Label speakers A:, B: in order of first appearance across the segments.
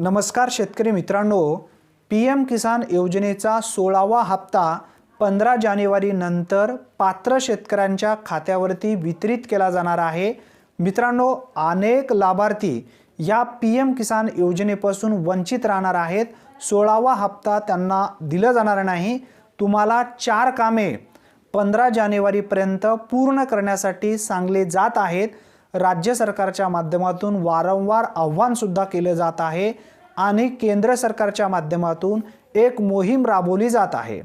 A: नमस्कार शेतकरी मित्रांनो पी एम किसान योजनेचा सोळावा हप्ता पंधरा जानेवारीनंतर पात्र शेतकऱ्यांच्या खात्यावरती वितरित केला जाणार आहे. मित्रांनो अनेक लाभार्थी या पी एम किसान योजनेपासून वंचित राहणार आहेत. सोळावा हप्ता त्यांना दिला जाणार नाही. तुम्हाला चार कामे पंधरा जानेवारीपर्यंत पूर्ण करण्यासाठी सांगले जात आहेत. राज्य सरकारच्या माध्यमातून वारंवार आव्हानसुद्धा केलं जात आहे आणि केंद्र सरकारच्या माध्यमातून एक मोहीम राबवली जात आहे.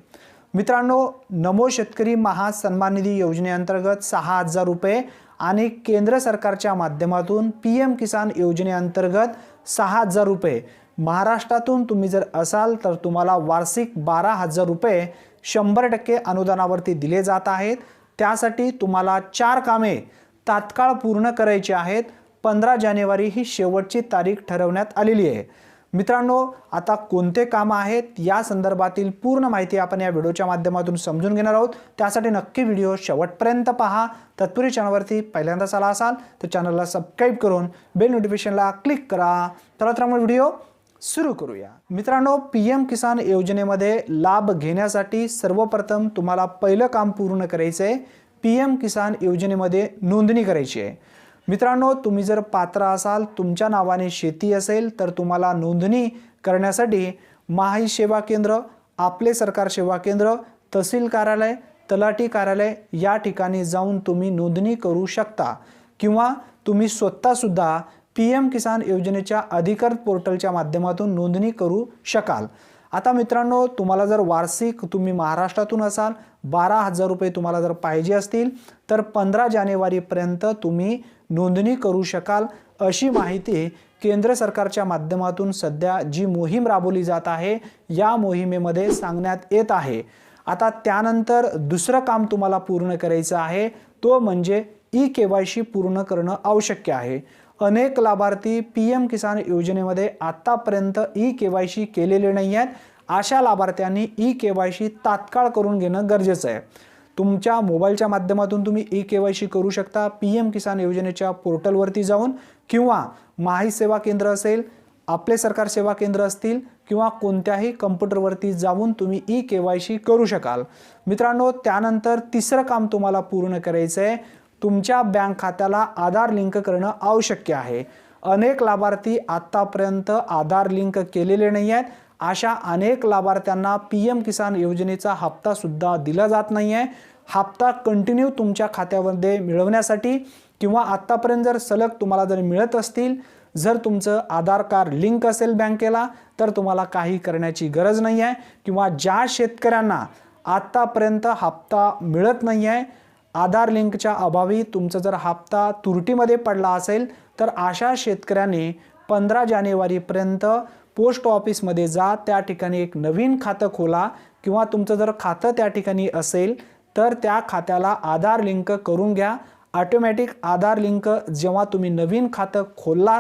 A: मित्रांनो नमो शेतकरी महासन्मान निधी योजनेअंतर्गत सहा हजार रुपये आणि केंद्र सरकारच्या माध्यमातून पी एम किसान योजनेअंतर्गत सहा हजार रुपये. महाराष्ट्रातून तुम्ही जर असाल तर तुम्हाला वार्षिक बारा हजार रुपये शंभर टक्के अनुदानावरती दिले जात आहेत. त्यासाठी तुम्हाला चार कामे तात्काळ पूर्ण करायचे आहेत. पंधरा जानेवारी ही शेवटची तारीख ठरवण्यात आलेली आहे. मित्रांनो आता कोणते कामं आहेत या संदर्भातील पूर्ण माहिती आपण या व्हिडिओच्या माध्यमातून समजून घेणार आहोत. त्यासाठी नक्की व्हिडिओ शेवटपर्यंत पहा. तत्पूर्वी चॅनलवरती पहिल्यांदाच आला असाल तर चॅनलला सबस्क्राईब करून बेल नोटिफिकेशनला क्लिक करा. तर मग व्हिडिओ सुरू करूया. मित्रांनो पी एम किसान योजनेमध्ये लाभ घेण्यासाठी सर्वप्रथम तुम्हाला पहिलं काम पूर्ण करायचं आहे पी एम किसान योजनेमध्ये नोंदणी करायची आहे. मित्रांनो तुम्ही जर पात्र असाल तुमच्या नावाने शेती असेल तर तुम्हाला नोंदणी करण्यासाठी माही सेवा केंद्र आपले सरकार सेवा केंद्र तहसील कार्यालय तलाठी कार्यालय या ठिकाणी जाऊन तुम्ही नोंदणी करू शकता. किंवा तुम्ही स्वतःसुद्धा पी एम किसान योजनेच्या अधिकृत पोर्टलच्या माध्यमातून नोंदणी करू शकाल. आता मित्रांनो तुम्हाला जर वार्षिक तुम्ही महाराष्ट्रातून असाल बारा हजार रुपये तुम्हाला जर पाहिजे असतील तर पंधरा जानेवारीपर्यंत तुम्ही नोंदणी करू शकाल. अशी माहिती केंद्र सरकारच्या माध्यमातून सध्या जी मोहीम राबवली जात आहे या मोहिमेमध्ये सांगण्यात येत आहे. आता त्यानंतर दुसरं काम तुम्हाला पूर्ण करायचं आहे तो म्हणजे ई के वाय सी पूर्ण करणं आवश्यक आहे. अनेक लाभार्थी पी एम किसान योजनेमध्ये आत्तापर्यंत ई के वाय सी केलेले नाही आहेत. अशा लाभार्थ्यांनी ई के वाय सी तात्काळ करून घेणं गरजेचं आहे. तुमच्या मोबाईलच्या माध्यमातून तुम्ही ई के वाय सी करू शकता. पी एम किसान योजनेच्या पोर्टलवरती जाऊन किंवा माही सेवा केंद्र असेल आपले सरकार सेवा केंद्र असतील किंवा कोणत्याही कम्प्युटरवरती जाऊन तुम्ही ई के वाय सी करू शकाल. मित्रांनो त्यानंतर तिसरं काम तुम्हाला पूर्ण करायचं आहे तुमच्या बँक खात्याला आधार लिंक करणं आवश्यक आहे. अनेक लाभार्थी आत्तापर्यंत आधार लिंक केलेले नाही आहेत. अशा अनेक लाभार्थ्यांना पी एम किसान योजनेचा हप्तासुद्धा दिला जात नाही आहे. हप्ता कंटिन्यू तुमच्या खात्यामध्ये मिळवण्यासाठी किंवा आत्तापर्यंत जर सलग तुम्हाला जर मिळत असतील जर तुमचं आधार कार्ड लिंक असेल बँकेला तर तुम्हाला काही करण्याची गरज नाही आहे. किंवा ज्या शेतकऱ्यांना आत्तापर्यंत हप्ता मिळत नाही आहे आधार लिंकच्या अभावी तुमचा जर हप्ता तुरटीमध्ये पडला असेल तर अशा शेतकऱ्याने पंधरा जानेवारीपर्यंत पोस्ट ऑफिसमध्ये जा त्या ठिकाणी एक नवीन खातं खोला किंवा तुमचं जर खातं त्या ठिकाणी असेल तर त्या खात्याला आधार लिंक करून घ्या. ऑटोमॅटिक आधार लिंक जेव्हा तुम्ही नवीन खातं खोलला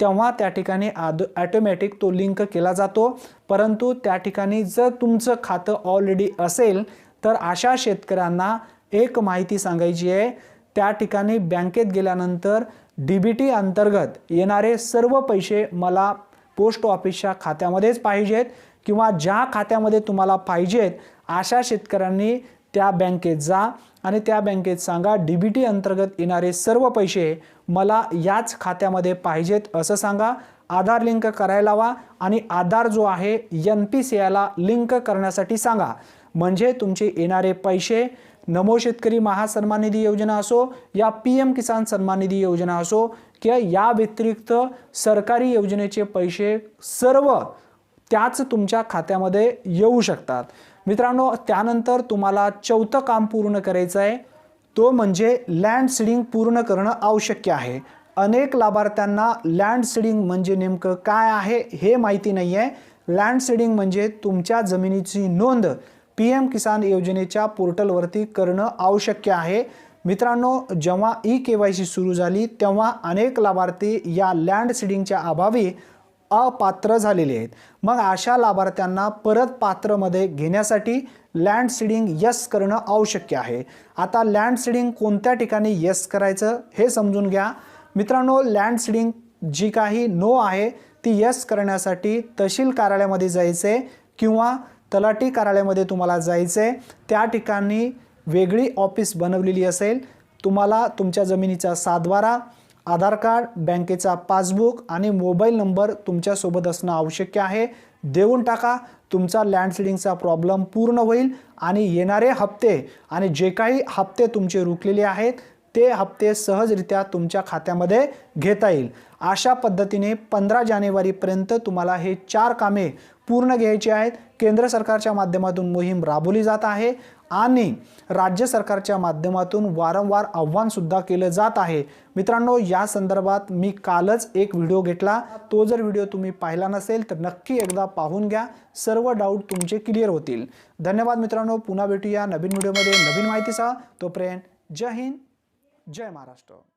A: तेव्हा त्या ठिकाणी आद ॲटोमॅटिक तो लिंक केला जातो. परंतु त्या ठिकाणी जर तुमचं खातं ऑलरेडी असेल तर अशा शेतकऱ्यांना एक माहिती सांगायची आहे त्या ठिकाणी बँकेत गेल्यानंतर डी बी टी अंतर्गत येणारे सर्व पैसे मला पोस्ट ऑफिसच्या खात्यामध्येच पाहिजेत किंवा ज्या खात्यामध्ये तुम्हाला पाहिजेत अशा शेतकऱ्यांनी त्या बँकेत जा आणि त्या बँकेत सांगा डी बी टी अंतर्गत येणारे सर्व पैसे मला याच खात्यामध्ये पाहिजेत असं सांगा. आधार लिंक करायला लावा आणि आधार जो आहे एन पी सी आयला लिंक करण्यासाठी सांगा. म्हणजे तुमचे येणारे पैसे नमो शेतकरी महासन्मान निधी योजना असो या पी एम किसान सन्मान निधी योजना असो किंवा या व्यतिरिक्त सरकारी योजनेचे पैसे सर्व त्याच तुमच्या खात्यामध्ये येऊ शकतात. मित्रांनो त्यानंतर तुम्हाला चौथं काम पूर्ण करायचं आहे. तो म्हणजे लँड सीडिंग पूर्ण करणं आवश्यक आहे. अनेक लाभार्थ्यांना लँड सीडिंग म्हणजे नेमकं काय आहे हे माहिती नाही आहे लँड सीडिंग म्हणजे तुमच्या जमिनीची नोंद. पी एम किसान योजनेच्या पोर्टलवरती करणं आवश्यक आहे. मित्रांनो जेव्हा ई के वाय सी सुरू झाली तेव्हा अनेक लाभार्थी या लँड सिडिंगच्या अभावी अपात्र झालेले आहेत. मग अशा लाभार्थ्यांना परत पात्रमध्ये घेण्यासाठी लँड सिडिंग यस करणं आवश्यक आहे. आता लँड सिडिंग कोणत्या ठिकाणी यस करायचं हे समजून घ्या. मित्रांनो लँड सिडिंग जी काही नो आहे ती यस करण्यासाठी तहसील कार्यालयामध्ये जायचे किंवा तलाठी कार्यालयामध्ये तुम्हाला जायचं आहे त्या ठिकाणी वेगळी ऑफिस बनवलेली असेल. तुम्हाला तुमच्या जमिनीचा सातबारा आधार कार्ड बँकेचा पासबुक आणि मोबाईल नंबर तुमच्यासोबत असणं आवश्यक आहे. देऊन टाका तुमचा लँडस्लिडिंगचा प्रॉब्लेम पूर्ण होईल आणि येणारे हप्ते आणि जे काही हप्ते तुमचे रुकलेले आहेत ते हप्ते सहजरित्या तुमच्या खात्यामध्ये घेता येईल. अशा पद्धतीने पंधरा जानेवारीपर्यंत तुम्हाला हे चार कामे पूर्ण घ्यायची आहेत. केंद्र सरकारच्या माध्यमातून मोहीम राबवली जात आहे आणि राज्य सरकारच्या माध्यमातून वारंवार आव्हानसुद्धा केलं जात आहे. मित्रांनो या संदर्भात मी कालच एक व्हिडिओ घेतला. तो जर व्हिडिओ तुम्ही पाहिला नसेल तर नक्की एकदा पाहून घ्या. सर्व डाऊट तुमचे क्लिअर होतील. धन्यवाद मित्रांनो. पुन्हा भेटूया नवीन व्हिडिओमध्ये नवीन माहितीसह. तोपर्यंत जय हिंद. जय महाराष्ट्र.